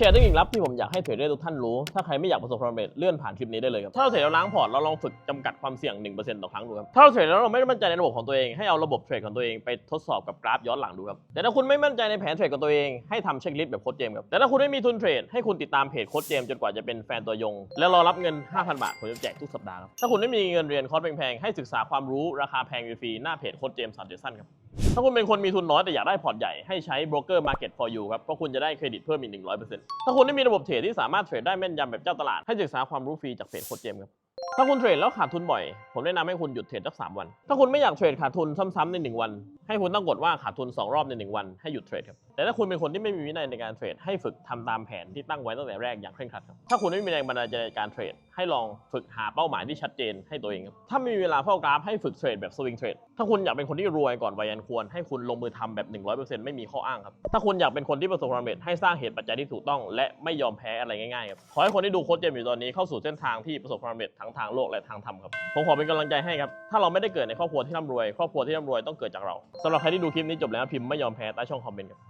ชร์เทคนิคลับที่ผมอยากให้เทรดเดอร์ทุกท่านรู้ ถ้าใครไม่อยากประสบความสำเร็จเลื่อนผ่านคลิปนี้ได้เลยครับ ถ้าเราเทรดแล้วล้างพอร์ตเราลองฝึกจำกัดความเสี่ยง 1%ต่อครั้งดูครับ ถ้าเราเทรดแล้วเราไม่ได้มั่นใจในระบบของตัวเอง ให้เอาระบบเทรดของตัวเองไปทดสอบกับกราฟย้อนหลังดูครับ แต่ถ้าคุณไม่มั่นใจในแผนเทรดของตัวเองให้ทำเช็คลิสต์แบบโค้ชเจมส์ครับ แต่ถ้าคุณไม่มีทุนเทรดให้คุณติดตามเพจโค้ชเจมส์จนกว่าจะเป็นแฟนตัวยง แล้วรอรับเงิน 5,000 บาทผมจะแจกทุกสัปดาห์ครับ ถ้าคุณไม่มีเงินเรียนคอร์สแพงๆให้ศึกษาความรู้ราคาแพงฟรีหน้าเพจโค้ชเจมส์สันเดอร์สันครับ ถ้าคุณเป็นคนมีทุนน้อยแต่อยากได้พอร์ตใหญ่ให้ใช้ broker market for you ครับเพราะคุณจะได้เครดิตเพิ่มอีก 100%ถ้าคุณได้มีระบบเทรดที่สามารถเทรดได้แม่นยำแบบเจ้าตลาดให้ศึกษาความรู้ฟรีจากเพจโคดเจมส์ครับถ้าคุณเทรดแล้วขาดทุนบ่อย ผมแนะนำให้คุณหยุดเทรดสักสามวัน ถ้าคุณไม่อยากเทรดขาดทุนซ้ำๆใน 1 วัน ให้คุณตั้งกฎว่าขาดทุน 2 รอบใน 1 วันให้หยุดเทรดครับ แต่ถ้าคุณเป็นคนที่ไม่มีวินัยในการเทรดให้ฝึกทำตามแผนที่ตั้งไว้ตั้งแต่แรกอย่างเคร่งครัดครับถ้าคุณไม่มีแรงบันดาลใจในการเทรดให้ลองฝึกหาเป้าหมายที่ชัดเจนให้ตัวเองครับถ้าไม่มีเวลาเฝ้ากราฟให้ฝึกเทรดแบบสวิงเทรดถ้าคุณอยากเป็นคนที่รวยก่อนวัยอันควรให้คุณลงมือทำแบบ 100%ไม่มีข้ออ้างครับถ้าคุณอยากเป็นคนที่ประสบความสำเร็จให้สร้างเหตุปัจจัยที่ถูกต้อง และไม่ยอมแพ้อะไรง่ายๆครับขอให้คนที่ดูโค้ชเจมส์อยู่ตอนนี้เข้าสู่เส้นทางที่ประสบความสำเร็จทั้งทางโลกและทางธรรมครับผมขอเป็นกำลังใจให้ครับถ้าเราไม่ได้เกิดในครอบครัวที่ร่ำรวยครอบครัวที่ร่ำรวยต้องเกิดจากเราสำหรับใครที่ดูคลิปนี้จบแล้วพิมพ์ไม่ยอมแพ้ใต้ช่องคอมเมนต์ครับ